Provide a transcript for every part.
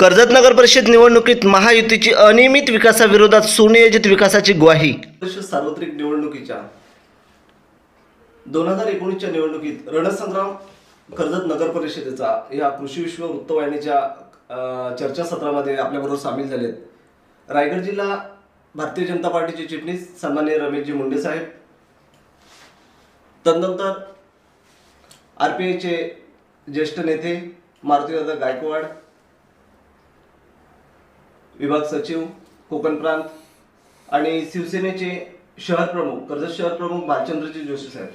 कर्जत नगर परिषद निवडणुकीत महायुतीची अनियमित विकासाविरोधात सुनियोजित विकासाची ग्वाही. सार्वत्रिक निवडणुकीच्या दोन हजार एकोणीसच्या निवडणुकीत रणसंग्राम कर्जत नगर परिषदेचा या कृषी विश्व वृत्तवाहिनीच्या चर्चासत्रामध्ये आपल्याबरोबर सामील झालेत. रायगड जिल्हा भारतीय जनता पार्टीचे चिटणीस सन्मान्य रमेशजी मुंडे साहेब. तदनंतर आर पी आयचे ज्येष्ठ नेते मारुतीदादा गायकवाड विभाग सचिव कोकण प्रांत आणि शिवसेनेचे शहर प्रमुख कर्जत शहर प्रमुख भालचंद्रजी जोशी साहेब.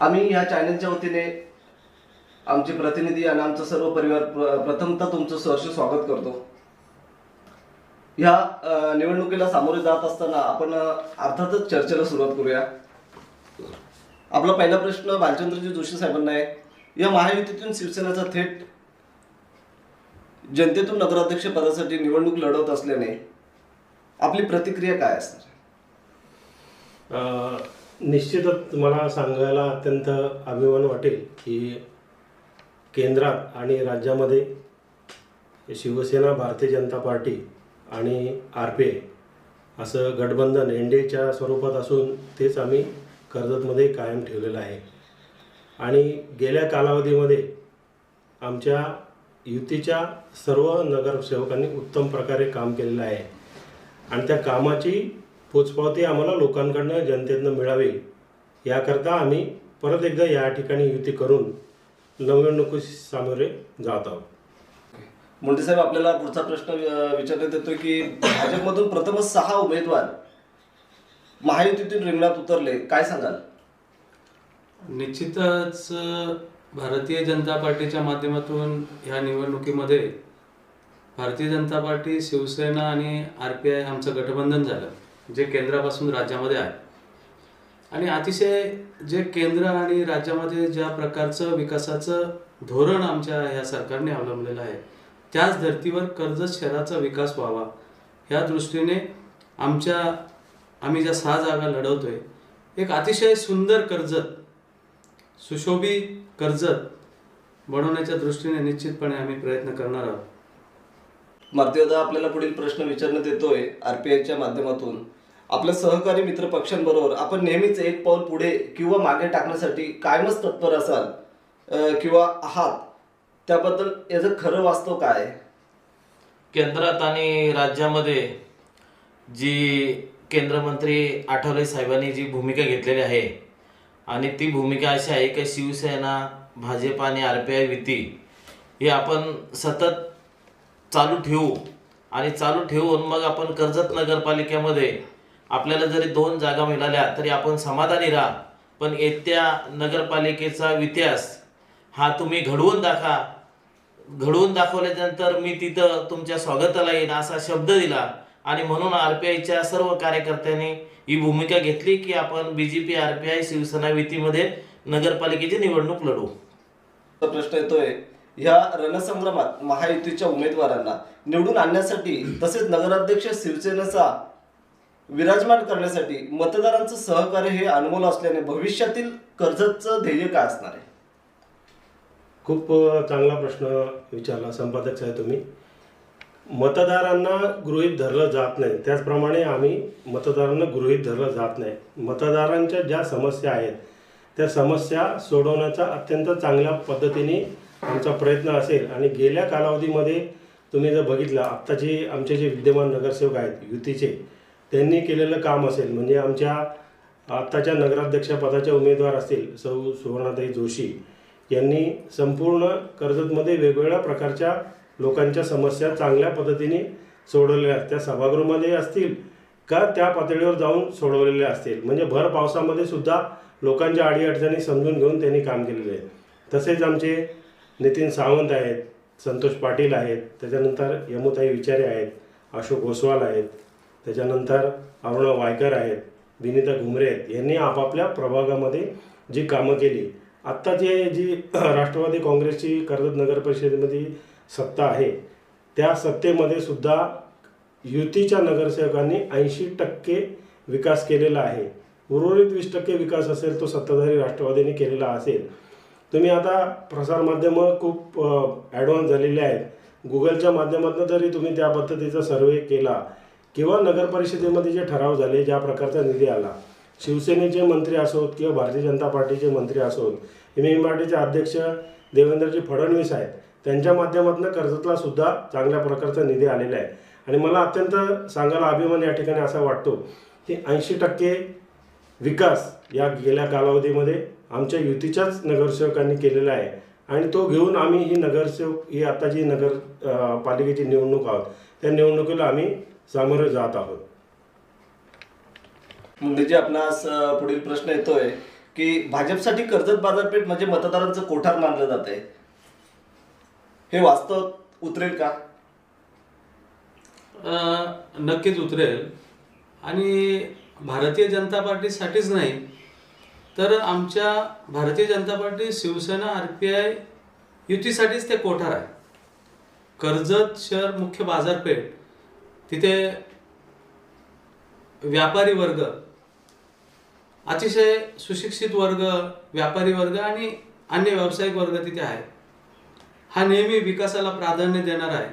आम्ही या चॅनलच्या वतीने आमचे प्रतिनिधी आणि आमचा सर्व परिवार प्र- प्रथमतः तुमचं सहर्ष स्वागत करतो. ह्या निवडणुकीला सामोरे जात असताना आपण अर्थातच चर्चेला सुरुवात करूया. आपला पहिला प्रश्न भालचंद्रजी जोशी साहेबांना आहे. या महायुतीतून शिवसेनेचा थेट जनतेतून नगराध्यक्ष पदासाठी निवडणूक लढवत असल्याने आपली प्रतिक्रिया काय असणार? निश्चितच मला सांगायला अत्यंत अभिमान वाटेल की केंद्रात आणि राज्यामध्ये शिवसेना भारतीय जनता पार्टी आणि आर पी आय असं गठबंधन एन डी एच्या स्वरूपात असून तेच आम्ही कर्जतमध्ये कायम ठेवलेलं आहे. आणि गेल्या कालावधीमध्ये आमच्या युतीच्या सर्व नगरसेवकांनी उत्तम प्रकारे काम केलेलं आहे. आणि त्या कामाची पोचपावती आम्हाला लोकांकडनं जनतेतनं मिळावी. याकरता आम्ही परत एकदा या ठिकाणी युती करून निवडणुकीस सामोरे जात आहोत. मुंडे साहेब आपल्याला पुढचा प्रश्न विचारण्यात येतोय की भाजपमधून प्रथमच सहा उमेदवार महायुतीतून रिंगणात उतरले. काय सांगाल? निश्चितच भारतीय जनता पार्टीच्या माध्यमातून ह्या निवडणुकीमध्ये भारतीय जनता पार्टी शिवसेना आणि आर पी आय आमचं गठबंधन झालं जे केंद्रापासून राज्यामध्ये आहे आणि अतिशय जे केंद्र आणि राज्यामध्ये ज्या प्रकारचं विकासाचं धोरण आमच्या ह्या सरकारने अवलंबलेलं आहे त्याच धर्तीवर कर्जत शहराचा विकास व्हावा ह्या दृष्टीने आमच्या आम्ही ज्या सहा जागा लढवतोय एक अतिशय सुंदर कर्जत सुशोभित कर्जत बनवण्याच्या दृष्टीने निश्चितपणे आम्ही प्रयत्न करणार आहोत. मारुतीदादा आपल्याला पुढील प्रश्न विचारण्यात येतोय आरपीआयच्या माध्यमातून. आपल्या सहकारी मित्र पक्षांबरोबर आपण नेहमीच एक पाऊल पुढे किंवा मागे टाकण्यासाठी कायमच तत्पर असाल किंवा आहात त्याबद्दल याचं खरं वास्तव काय? आहे केंद्रात आणि राज्यामध्ये जी केंद्रमंत्री आठवले साहेबांनी जी भूमिका घेतलेली आहे आणि ती भूमिका अशी आहे की शिवसेना भाजप आणि आर पी आय युती ही आपण सतत चालू ठेवू. आणि चालू ठेवून मग आपण कर्जत नगरपालिकेमध्ये आपल्याला जरी दोन जागा मिळाल्या तरी आपण समाधानी राहा. पण येत्या नगरपालिकेचा इतिहास हा तुम्ही घडवून दाखवा. घडवून दाखवल्यानंतर मी तिथं तुमच्या स्वागताला येईन असा शब्द दिला. आणि म्हणून आर पी आयच्या सर्व कार्यकर्त्यांनी ही भूमिका घेतली की आपण B J P R P I Shiv Sena युतीमध्ये नगरपालिकेची निवडणूक लढवू तो प्रश्न येतोय ह्या रणसंग्रामात महायुतीच्या उमेदवारांना निवडून आणण्यासाठी तसेच नगराध्यक्ष शिवसेनेचा विराजमान करण्यासाठी मतदारांचं सहकार्य हे अनमोल असल्याने भविष्यातील कर्जतचं ध्येय काय असणार आहे? खूप चांगला प्रश्न विचारला संपादक साहेब तुम्ही. मतदारांना गृहीत धरलं जात नाही. त्याचप्रमाणे आम्ही मतदारांना गृहीत धरलं जात नाही. मतदारांच्या ज्या समस्या आहेत त्या समस्या सोडवण्याचा अत्यंत चांगल्या पद्धतीने आमचा प्रयत्न असेल. आणि गेल्या कालावधीमध्ये तुम्ही जर बघितलं आत्ताचे आमचे जे विद्यमान नगरसेवक आहेत युतीचे त्यांनी केलेलं काम असेल म्हणजे आमच्या आत्ताच्या नगराध्यक्षपदाच्या उमेदवार असतील सौ सुवर्णाताई जोशी यांनी संपूर्ण कर्जतमध्ये वेगवेगळ्या प्रकारच्या लोकांच्या समस्या चांगल्या पद्धतीने सोडवलेल्या त्या सभागृहामध्ये असतील का त्या पातळीवर जाऊन सोडवलेल्या असतील? म्हणजे भर पावसामध्ये सुद्धा लोकांच्या अडीअडचणी समजून घेऊन त्यांनी काम केलेले आहे. तसेच आमचे नितीन सावंत आहेत संतोष पाटील आहेत त्याच्यानंतर यमुताई विचारे आहेत अशोक गोसवाल आहेत त्याच्यानंतर अरुणा वायकर आहेत विनिता घुमरे आहेत यांनी आपापल्या प्रभागामध्ये जी कामं केली. आत्ता जे जी राष्ट्रवादी काँग्रेसची कर्जत नगर परिषदेमध्ये सत्ता आहे. त्या सत्तेमध्ये सुद्धा युतीच्या नगरसेवकांनी ऐंशी टक्के विकास केलेला आहे. उर्वरित वीस टक्के विकास असेल तो सत्ताधारी राष्ट्रवादीने केलेला असेल. तुम्ही आता प्रसारमाध्यमं खूप ॲडव्हान्स झालेले आहेत. गुगलच्या माध्यमातून जरी तुम्ही त्या पद्धतीचा सर्वे केला किंवा नगरपरिषदेमध्ये जे ठराव झाले ज्या प्रकारचा निधी आला शिवसेनेचे मंत्री असोत किंवा भारतीय जनता पार्टीचे मंत्री असोत एम एम पार्टीचे अध्यक्ष देवेंद्रजी फडणवीस आहेत त्यांच्या माध्यमातून कर्जतला सुद्धा चांगल्या प्रकारचा निधी आलेला आहे. आणि मला अत्यंत सांगायला अभिमान या ठिकाणी असा वाटतो की ऐंशी टक्के विकास या गेल्या कालावधीमध्ये आमच्या युतीच्याच नगरसेवकांनी केलेला आहे. आणि तो घेऊन आम्ही ही नगरसेवक ही आता जी नगर पालिकेची निवडणूक आहोत त्या निवडणुकीला आम्ही सामोरे जात आहोत. मुंडेजी आपणास पुढील प्रश्न येतोय की भाजपसाठी कर्जत बाजारपेठ म्हणजे मतदारांचं कोठार मानलं जात आहे हे वास्तव उतरेल का? नक्कीच उतरेल. आणि भारतीय जनता पार्टीसाठीच नाही तर आमच्या Bharatiya Janata Party Shiv Sena R P I युतीसाठीच ते कोठार आहे. कर्जत शहर मुख्य बाजारपेठ तिथे व्यापारी वर्ग अतिशय सुशिक्षित वर्ग व्यापारी वर्ग आणि अन्य व्यावसायिक वर्ग तिथे आहे हा नेहमी विकासाला प्राधान्य देणार आहे.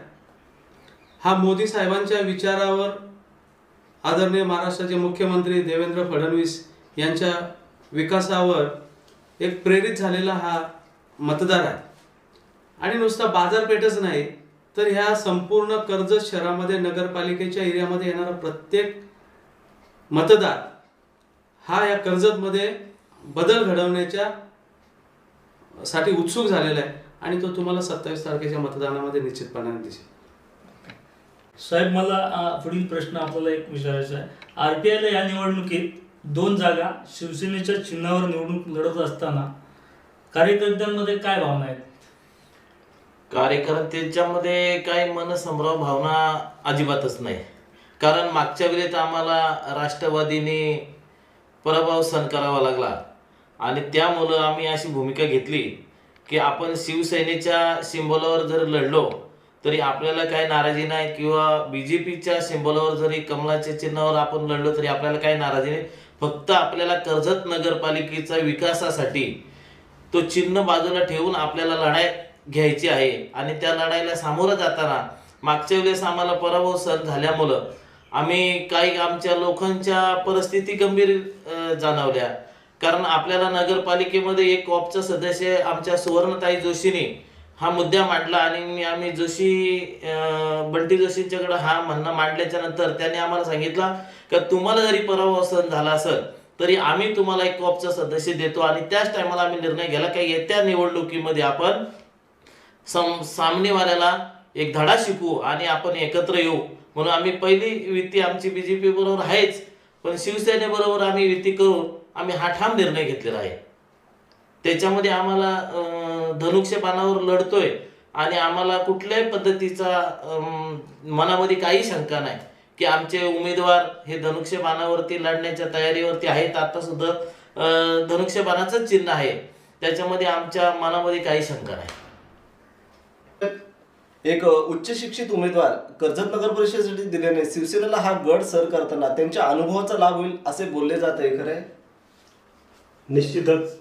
हा मोदी साहेबांच्या विचारावर आदरणीय महाराष्ट्राचे मुख्यमंत्री देवेंद्र फडणवीस यांच्या विकासावर एक प्रेरित झालेला हा मतदार आहे. आणि नुसता बाजारपेठच नाही तर ह्या संपूर्ण कर्जत शहरामध्ये नगरपालिकेच्या एरियामध्ये येणारा प्रत्येक मतदार हा या कर्जतमध्ये बदल घडवण्याच्या साठी उत्सुक झालेला आहे. आणि तो तुम्हाला सत्तावीस तारखेच्या मतदानामध्ये निश्चितपणाने दिसेल. साहेब मला पुढील प्रश्न आपल्याला एक विचारायचा आहे. आर पी आयला या निवडणुकीत दोन जागा शिवसेनेच्या चिन्हावर निवडणूक लढत असताना कार्यकर्त्यांमध्ये काय भावना आहेत? कार्यकर्त्यांच्यामध्ये काही मनसंभ्रम भावना अजिबातच नाही. कारण मागच्या वेळेत आम्हाला राष्ट्रवादीने पराभव सहन करावा लागला. आणि त्यामुळं आम्ही अशी भूमिका घेतली. की आपण शिवसेनेच्या सिंबॉलवर जर लढलो तरी आपल्याला काय नाराजी नाही? किंवा बी जे पीच्या सिंबॉलवर जरी कमलाच्या चिन्हावर आपण लढलो तरी आपल्याला काही नाराजी नाही? फक्त आपल्याला कर्जत नगरपालिकेचा विकासासाठी तो चिन्ह बाजूला ठेवून आपल्याला लढाई घ्यायची आहे. आणि त्या लढाईला सामोरं जाताना मागच्या वेळेस आम्हाला पराभव सर झाल्यामुळं आम्ही काही आमच्या लोकांच्या परिस्थिती गंभीर जाणवल्या. कारण आपल्याला नगरपालिकेमध्ये एक कॉपचा सदस्य आमच्या सुवर्णताई जोशीने हा मुद्दा मांडला आणि मी आम्ही जोशी बंटी जोशींच्याकडं हा म्हणणं मांडल्याच्या नंतर त्याने आम्हाला सांगितलं का तुम्हाला जरी पराभव सहन झाला असेल तरी आम्ही तुम्हाला एक कॉपचा सदस्य देतो आणि त्याच टायमाला आम्ही निर्णय घ्यायला की येत्या निवडणुकीमध्ये आपण सम सामनेवाल्याला एक धडा शिकू आणि आपण एकत्र येऊ. म्हणून आम्ही पहिली युती आमची बी जे बरोबर आहेच. पण शिवसेनेबरोबर आम्ही युती करून आम्ही हा ठाम निर्णय घेतलेला आहे. त्याच्यामध्ये आम्हाला अं, धनुष्यबाणावर लढतोय आणि आम्हाला कुठल्याही पद्धतीचा मनामध्ये काही शंका नाही की आमचे उमेदवार हे धनुष्यबाणावरती लढण्याच्या तयारीवरती आहेत. आता सुद्धा अं, चिन्ह आहे. त्याच्यामध्ये आमच्या मनामध्ये काही शंका नाही. एक उच्च शिक्षित उमेदवार कर्जत नगर परिषदेसाठी दिल्याने शिवसेनेला हा गड सर करताना त्यांच्या अनुभवाचा लाभ होईल असे बोलले जात आहे खरं आहे? निश्चितच.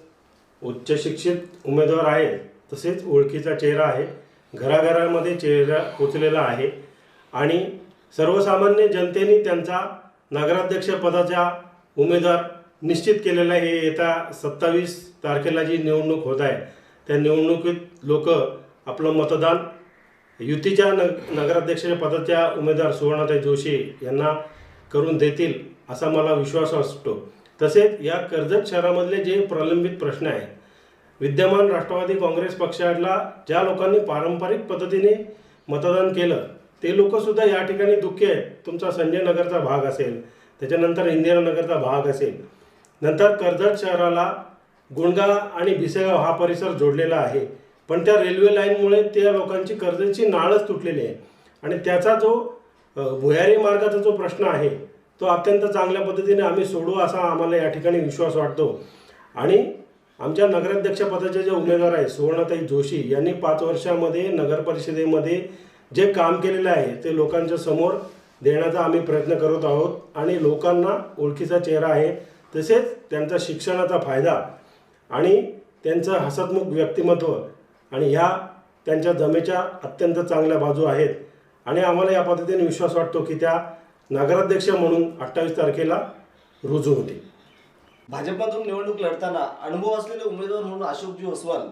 उच्च शिक्षित उमेदवार आहे तसेच ओळखीचा चेहरा आहे घराघरामध्ये चेहरा पोचलेला आहे आणि सर्वसामान्य जनतेने त्यांचा नगराध्यक्ष पदाचा उमेदवार निश्चित केलेला हे येत्या सत्तावीस तारखेला जी निवडणूक होत आहे त्या निवडणुकीत लोक आपलं मतदान युतीच्या न नगराध्यक्षाच्या पदाच्या उमेदवार सुवर्णाताई जोशी यांना करून देतील असा मला विश्वास असतो तसेच या कर्जत शहरामधले जे प्रलंबित प्रश्न आहेत विद्यमान राष्ट्रवादी काँग्रेस पक्षाला ज्या लोकांनी पारंपरिक पद्धतीने मतदान केलं ते लोकसुद्धा या ठिकाणी दुःखी आहेत. तुमचा संजय नगरचा भाग असेल त्याच्यानंतर इंदिरानगरचा भाग असेल. नंतर कर्जत शहराला गुणगा आणि भिसेगाव हा परिसर जोडलेला आहे. पण त्या रेल्वे लाईनमुळे त्या लोकांची कर्जाची नाळच तुटलेली आहे. आणि त्याचा जो भुयारी मार्गाचा जो प्रश्न आहे तो अत्यंत चांगल्या पद्धतीने आम्ही सोडू असा आम्हाला या ठिकाणी विश्वास वाटतो. आणि आमच्या नगराध्यक्षपदाचे जे उमेदवार आहे सुवर्णताई जोशी यांनी पाच वर्षामध्ये नगर परिषदेमध्ये जे काम केलेलं आहे ते लोकांच्या समोर देण्याचा आम्ही प्रयत्न करत आहोत. आणि लोकांना ओळखीचा चेहरा आहे तसेच त्यांचा शिक्षणाचा फायदा आणि त्यांचं हसतमुख व्यक्तिमत्व आणि ह्या त्यांच्या जमेच्या अत्यंत चांगल्या बाजू आहेत. आणि आम्हाला या पद्धतीने विश्वास वाटतो की त्या नगराध्यक्ष म्हणून अठ्ठावीस तारखेला रुजू होतील. भाजपमधून निवडणूक लढताना अनुभव असलेले उमेदवार म्हणून अशोकजी ओसवाल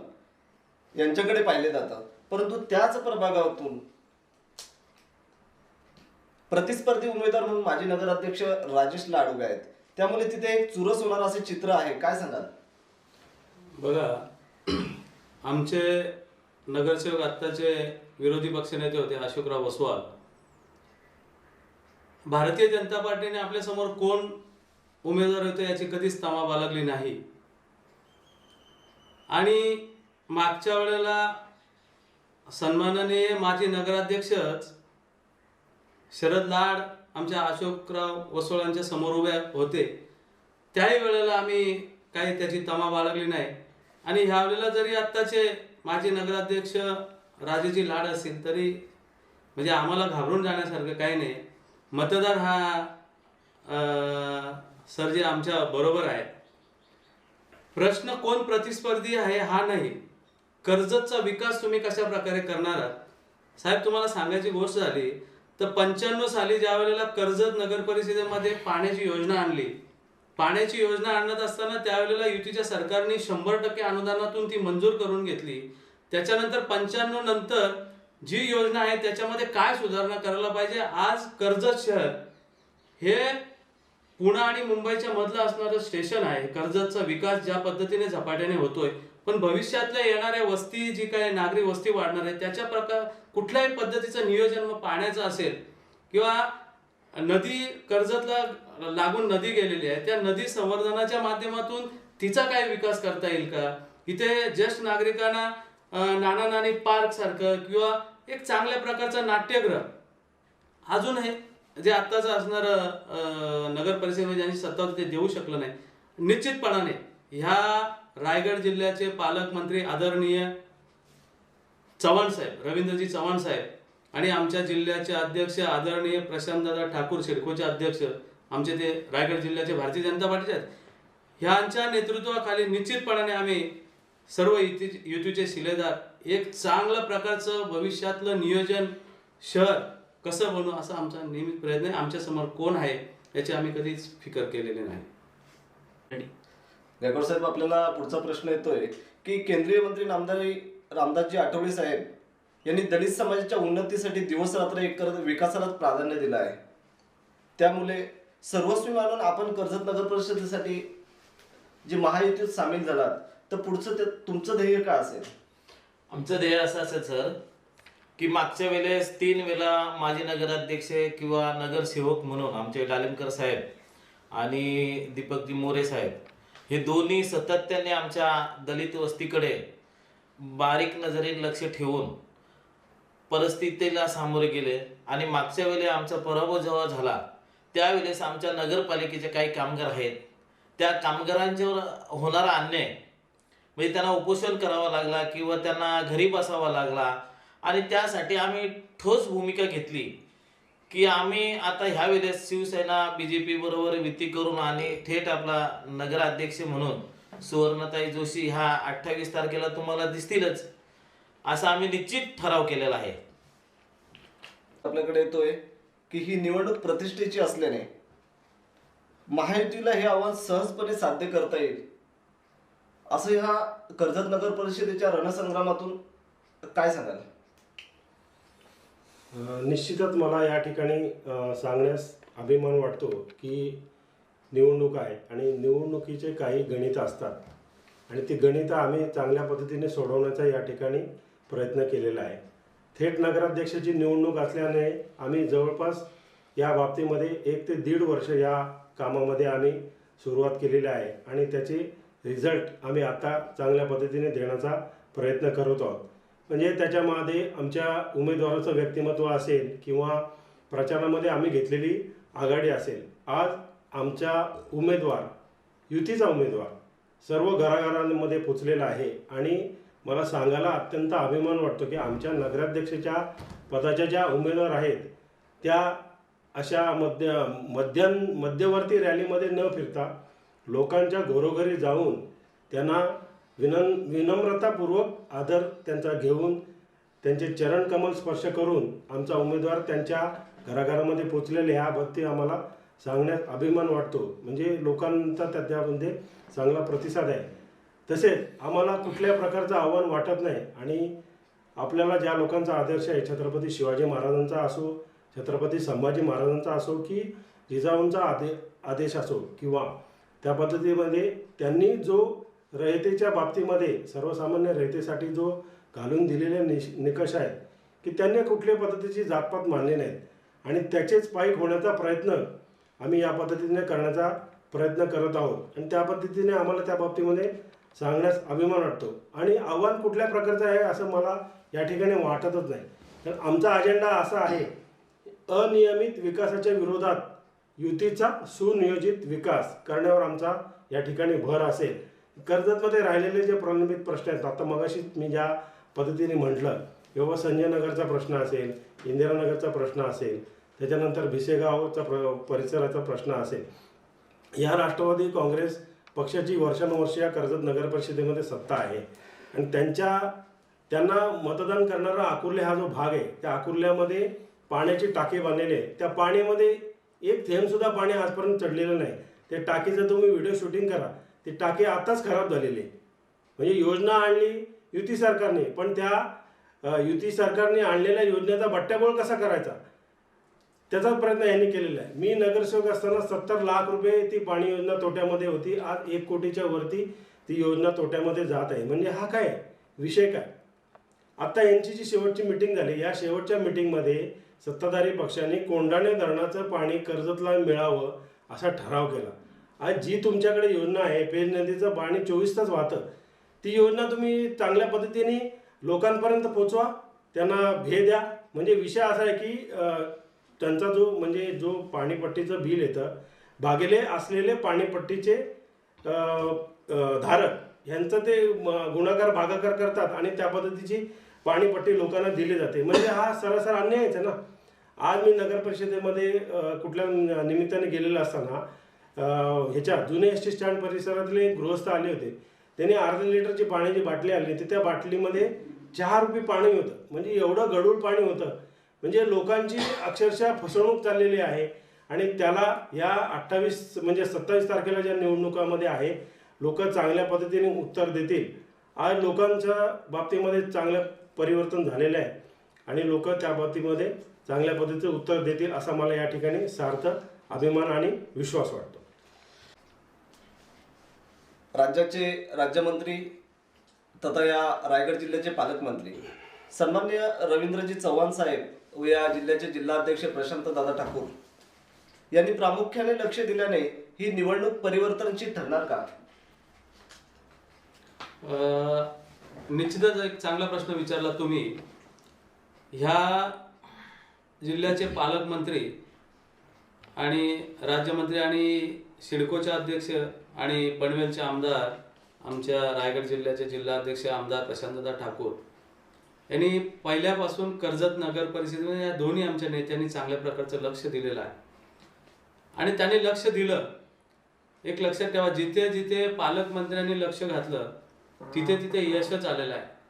यांच्याकडे पाहिले जातं परंतु त्याच प्रभागातून प्रतिस्पर्धी उमेदवार म्हणून माजी नगराध्यक्ष राजेश लाडुगे आहेत. त्यामुळे तिथे एक चुरस होणार असे चित्र आहे. काय सांगाल? बघा आमचे नगरसेवक आत्ताचे विरोधी पक्षनेते होते अशोकराव ओसवाल भारतीय जनता पार्टीने आपल्यासमोर कोण उमेदवार होते याची कधीच तमा बाळगली नाही. आणि मागच्या वेळेला सन्माननीय माजी नगराध्यक्षच शरद लाड आमच्या अशोकराव वसोळांच्या समोर उभे होते. त्याही वेळेला आम्ही काही त्याची तमा बाळगली नाही. आणि ह्या वेळेला जरी आत्ताचे माजी नगराध्यक्ष राजेची लाड असतील तरी म्हणजे आम्हाला घाबरून जाण्यासारखं काही नाही. मतदार हा सर जे आमच्या बरोबर आहे. प्रश्न कोण प्रतिस्पर्धी आहे हा नाही. कर्जतचा विकास तुम्ही कशा प्रकारे करणार आहात? साहेब तुम्हाला सांगायची गोष्ट झाली तर पंच्याण्णव साली ज्या वेळेला कर्जत नगर परिषदेमध्ये पाण्याची योजना आणली पाण्याची योजना आणत असताना त्यावेळेला युतीच्या सरकारने शंभर टक्के अनुदानातून ती मंजूर करून घेतली. त्याच्यानंतर पंच्याण्णव नंतर जी योजना आहे त्याच्यामध्ये काय सुधारणा करायला पाहिजे? आज कर्जत शहर हे पुणे आणि मुंबईच्या मधलं असणारं स्टेशन आहे. कर्जतचा विकास ज्या पद्धतीने झपाट्याने होतोय पण भविष्यातल्या येणाऱ्या वस्ती जी काय नागरी वस्ती वाढणार आहे त्याच्या प्रकार कुठल्याही पद्धतीचं नियोजन मग पाण्याचं असेल किंवा नदी कर्जतला लागून नदी गेलेली आहे. त्या नदी संवर्धनाच्या माध्यमातून तिचा काय विकास करता येईल का? इथे ज्येष्ठ नागरिकांना नाना नानी पार्क सारखं किंवा एक चांगल्या प्रकारचा नाट्यगृह अजून हे जे आत्ताचं असणारं नगर परिषदेमध्ये ज्यांची सत्ता होती ते देऊ शकलं नाही. निश्चितपणाने ह्या रायगड जिल्ह्याचे पालकमंत्री आदरणीय चव्हाण साहेब रवींद्रजी चव्हाण साहेब आणि आमच्या जिल्ह्याचे अध्यक्ष आदरणीय प्रशांतदादा ठाकूर सिडकोचे अध्यक्ष आमचे ते रायगड जिल्ह्याचे भारतीय जनता पार्टीचे आहेत. ह्यांच्या नेतृत्वाखाली निश्चितपणाने आम्ही सर्व युती युतीचे शिलेदार एक चांगलं प्रकारचं भविष्यातलं नियोजन शहर कसं बनवू असा आमचा नियमित प्रयत्न आहे. आमच्यासमोर कोण आहे याची आम्ही कधीच फिकर केलेली नाही. गायकवाड साहेब आपल्याला पुढचा प्रश्न येतोय की केंद्रीय मंत्री नामदारी रामदासजी आठवले साहेब यांनी दलित समाजाच्या उन्नतीसाठी दिवस रात्र एक करत विकासालाच प्राधान्य दिलं आहे. त्यामुळे सर्वस्वी मानून आपण कर्जत नगर परिषदेसाठी जे महायुतीत सामील झालात तर पुढचं ते तुमचं ध्येय काय असेल? आमचं ध्येय असं असेल सर की मागच्या वेळेस तीन वेळा माजी नगराध्यक्ष किंवा नगरसेवक म्हणून आमचे डालिमकर साहेब आणि दीपकजी मोरे साहेब हे दोन्ही सातत्याने आमच्या दलित वस्तीकडे बारीक नजरेने लक्ष ठेवून परिस्थितीला सामोरे गेले. आणि मागच्या वेळी आमचा पराभव जेव्हा झाला त्यावेळेस आमच्या नगरपालिकेचे काही कामगार आहेत. त्या कामगारांच्यावर होणारा अन्याय म्हणजे त्यांना उपोषण करावं लागला किंवा त्यांना घरी बसावा लागला आणि त्यासाठी आम्ही ठोस भूमिका घेतली की आम्ही आता ह्या वेळेस शिवसेना बी जे पी बरोबर युती करून आणि थेट आपला नगराध्यक्ष म्हणून सुवर्णताई जोशी ह्या अठ्ठावीस तारखेला तुम्हाला दिसतीलच असा आम्ही निश्चित ठराव केलेला आहे. आपल्याकडे येतोय की ही निवडणूक प्रतिष्ठेची असल्याने महायुतीला हे आव्हान सहजपणे साध्य करता येईल. असं ह्या कर्जत नगर परिषदेच्या रणसंग्रामातून काय सांगाल? निश्चितच मला या ठिकाणी सांगण्यास अभिमान वाटतो की निवडणूक आहे आणि निवडणुकीचे काही गणित असतात. आणि ती गणितं आम्ही चांगल्या पद्धतीने सोडवण्याचा या ठिकाणी प्रयत्न केलेला आहे. थेट नगराध्यक्षाची निवडणूक असल्याने आम्ही जवळपास या बाबतीमध्ये एक ते दीड वर्ष या कामामध्ये आम्ही सुरुवात केलेली आहे आणि त्याचे रिझल्ट आम्ही आता चांगल्या पद्धतीने देण्याचा प्रयत्न करत आहोत. म्हणजे त्याच्यामध्ये आमच्या उमेदवाराचं व्यक्तिमत्व असेल किंवा प्रचारामध्ये आम्ही घेतलेली आघाडी असेल आज आमच्या उमेदवार युतीचा उमेदवार सर्व घराघरांमध्ये पोचलेला आहे आणि मला सांगायला अत्यंत अभिमान वाटतो की आमच्या नगराध्यक्षाच्या पदाच्या ज्या उमेदवार आहेत त्या अशा मध्य मध्यम मध्यवर्ती रॅलीमध्ये न फिरता लोकांच्या घरोघरी जाऊन त्यांना विनम विनम्रतापूर्वक आदर त्यांचा घेऊन त्यांचे चरण कमल स्पर्श करून आमचा उमेदवार त्यांच्या घराघरामध्ये पोचलेले ह्याबाबतीत आम्हाला सांगण्यात अभिमान वाटतो. म्हणजे लोकांचा त्या- त्यामध्ये चांगला प्रतिसाद आहे. तसेच आम्हाला कुठल्या प्रकारचं आव्हान वाटत नाही आणि आपल्याला ज्या लोकांचा आदर्श आहे छत्रपती शिवाजी महाराजांचा असो छत्रपती संभाजी महाराजांचा असो की जिजाऊंचा आदे आदेश असो किंवा त्या पद्धतीमध्ये त्यांनी जो रयतेच्या बाबतीमध्ये सर्वसामान्य रयतेसाठी जो घालून दिलेले निश निकष आहेत की त्यांनी कुठल्याही पद्धतीची जातपात मानली नाहीत. आणि त्याचेच पायीक होण्याचा प्रयत्न आम्ही या पद्धतीने करण्याचा प्रयत्न करत आहोत. आणि त्या पद्धतीने आम्हाला त्या बाबतीमध्ये सांगण्यास अभिमान वाटतो. आणि आव्हान कुठल्या प्रकारचं आहे असं मला या ठिकाणी वाटतच नाही. तर आमचा अजेंडा असा आहे अनियमित विकासाच्या विरोधात युतीचा सुनियोजित विकास करण्यावर आमचा या ठिकाणी भर असेल. कर्जतमध्ये राहिलेले जे प्रलंबित प्रश्न आहेत आता मगाशी मी ज्या पद्धतीने म्हटलं किंवा संजय नगरचा प्रश्न असेल इंदिरानगरचा प्रश्न असेल त्याच्यानंतर भिसेगावचा प्र परिसराचा प्रश्न असेल या राष्ट्रवादी काँग्रेस पक्षाची वर्षानुवर्ष या कर्जत नगर परिषदेमध्ये सत्ता आहे. आणि त्यांच्या त्यांना मतदान करणारा अकुर्ले हा जो भाग आहे त्या अकुर्ल्यामध्ये पाण्याची टाकी बांधलेले आहे त्या पाण्यामध्ये एक थेंबसुद्धा पाणी आजपर्यंत चढलेलं नाही. ते टाकीचं तुम्ही व्हिडिओ शूटिंग करा. ती टाकी आत्ताच खराब झालेली आहे म्हणजे योजना आणली युती सरकारने पण त्या युती सरकारने आणलेल्या योजनेचा बट्ट्याबोळ कसा करायचा? त्याचाच प्रयत्न यांनी केलेला आहे. मी नगरसेवक असताना सत्तर लाख रुपये ती पाणी योजना तोट्यामध्ये होती. आज एक कोटीच्या वरती ती योजना तोट्यामध्ये जात आहे. म्हणजे हा काय विषय काय? आत्ता यांची जी शेवटची मिटिंग झाली या शेवटच्या मिटिंगमध्ये सत्ताधारी पक्षांनी कोंडाणे धरणाचं पाणी कर्जतला मिळावं असा ठराव केला. आज जी तुमच्याकडे योजना आहे पेज नदीचं पाणी चोवीस तास वाहतं ती योजना तुम्ही चांगल्या पद्धतीने लोकांपर्यंत पोचवा त्यांना भे द्या. म्हणजे विषय असा आहे की त्यांचा जो म्हणजे जो पाणीपट्टीचं बिल येतं भागेले असलेले पाणीपट्टीचे धारक यांचं ते गुणाकार भागाकार करतात आणि त्या पद्धतीची पाणीपट्टी लोकांना दिली जाते. म्हणजे हा सरासर अन्यायच आहे ना. आज मी नगर परिषदेमध्ये कुठल्या निमित्ताने गेलेलं असताना ह्याच्या जुने एस टी स्टँड परिसरातले एक गृहस्थ आले होते. त्यांनी अर्धा लिटरची पाण्याची बाटली आणली होती. त्या बाटलीमध्ये चार रुपये पाणी होतं. म्हणजे एवढं गडूळ पाणी होतं. म्हणजे लोकांची अक्षरशः फसवणूक चाललेली आहे. आणि त्याला या अठ्ठावीस म्हणजे सत्तावीस तारखेला ज्या निवडणुकामध्ये आहे लोक चांगल्या पद्धतीने उत्तर देतील. आज लोकांच्या बाबतीमध्ये चांगलं परिवर्तन झालेलं आहे. आणि लोक त्या बाबतीमध्ये चांगल्या पद्धतीचं उत्तर देतील असा मला या ठिकाणी सार्थ अभिमान आणि विश्वास वाटतो. राज्याचे राज्यमंत्री तथा या रायगड जिल्ह्याचे पालकमंत्री सन्मान्य रवींद्रजी चव्हाण साहेब व या जिल्ह्याचे जिल्हाध्यक्ष प्रशांत दादा ठाकूर यांनी प्रामुख्याने लक्ष दिल्याने ही निवडणूक परिवर्तनची ठरणार का? निश्चितच एक चांगला प्रश्न विचारला तुम्ही. ह्या जिल्ह्याचे पालकमंत्री आणि राज्यमंत्री आणि सिडकोचे अध्यक्ष आणि पनवेलचे आमदार आमच्या रायगड जिल्ह्याचे जिल्हाध्यक्ष आमदार प्रशांतदा ठाकूर यांनी पहिल्यापासून कर्जत नगर परिषदेमध्ये या दोन्ही आमच्या नेत्यांनी चांगल्या प्रकारचं लक्ष दिलेलं आहे. आणि त्यांनी लक्ष दिलं. एक लक्षात ठेवा जिथे जिथे पालकमंत्र्यांनी लक्ष घातलं तिथे तिथे यशच आलेलं आहे.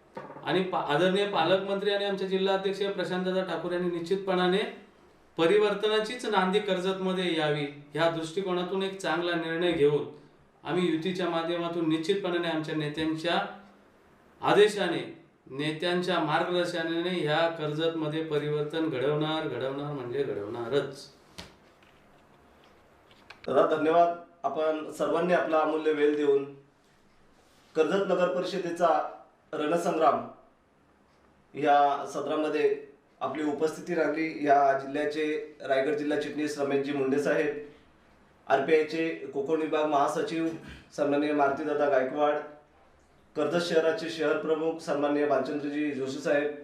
आणि पा- आदरणीय पालकमंत्री आणि आमचे जिल्हाध्यक्ष प्रशांतदा ठाकूर यांनी निश्चितपणाने परिवर्तनाचीच नांदी कर्जतमध्ये यावी ह्या दृष्टिकोनातून एक चांगला निर्णय घेऊन आम्ही युतीच्या माध्यमातून निश्चितपणाने आमच्या नेत्यांच्या आदेशाने नेत्यांच्या मार्गदर्शनाने ह्या कर्जतमध्ये परिवर्तन घडवणार घडवणार म्हणजे घडवणारच. दादा धन्यवाद. आपण सर्वांनी आपला अमूल्य वेळ देऊन कर्जत नगर परिषदेचा रणसंग्राम या सदरामध्ये आपली उपस्थिती राहिली या जिल्ह्याचे रायगड जिल्हा चिटणीस रमेशजी मुंडे साहेब आर पी आयचे कोकण विभाग महासचिव सन्माननीय मारुतीदादा गायकवाड कर्जत शहराचे शहर प्रमुख सन्माननीय भालचंद्रजी जोशी साहेब.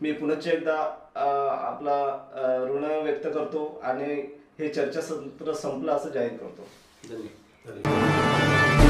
मी पुनश्च एकदा आपला ऋण व्यक्त करतो आणि हे चर्चासत्र संपलं असं जाहीर करतो. धन्यवाद.